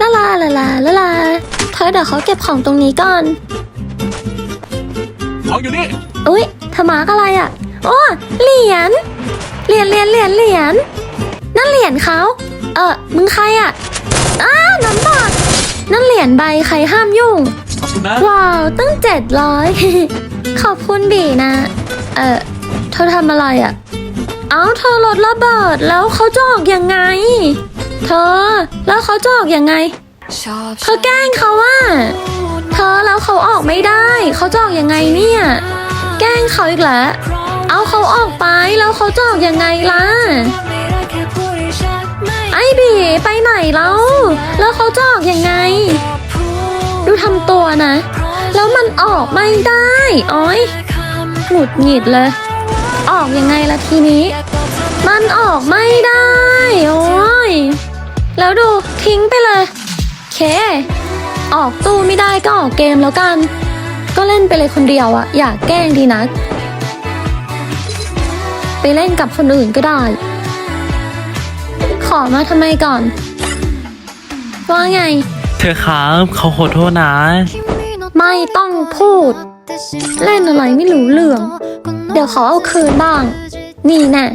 ลาลาลาลาลาลาเธอเดี๋ยวเขาเก็บของตรงนี้ก่อน ของอยู่นี่ อุ๊ยเธอมาร์กอะไรอะ่ะโอ้เหรียญ เหรียญเหรียญเหรียญเหรียญ นั่นเหรียญเขา เออมึงใครอะ่ะอ้าน้ำบอดนั่นเหรียญใบใครห้ามยุ่ง ขอบคุณนะ ว้าวตั้งเจ็ดร้อย ขอบคุณบีนะ เออเธอทำอะไรอะ่ะ เอาเธอรถระเบิดแล้วเขาจะออกยังไง เธอ แล้วเขาจะออกยังไง เธอแกล้งเขาว่า เธอแล้วเขาออกไม่ได้ เขาจะออกยังไงเนี่ย แกล้งเขาอีกแล้ว เอาเขาออกไปแล้วเขาจะออกยังไงล่ะ ไอ้บีไปไหนแล้ว แล้วเขาจะออกยังไง ดูทำตัวนะ แล้วมันออกไม่ได้อ้อยหงุดหงิดเลย ออกยังไงล่ะทีนี้ มันออกไม่ได้โอ้ยแล้วดู ทิ้งไปเลย เค ออกตู้ไม่ได้ก็ออกเกมแล้วกัน ก็เล่นไปเลยคนเดียวอะอยากแกล้งดีนัก ไปเล่นกับคนอื่นก็ได้ ขอมาทำไมก่อน ว่าไง เธอครับเขาขอโทษนะ ไม่ต้องพูด เล่นอะไรไม่รู้เรื่อง เดี๋ยวขอเอาคืนบ้าง นี่แน่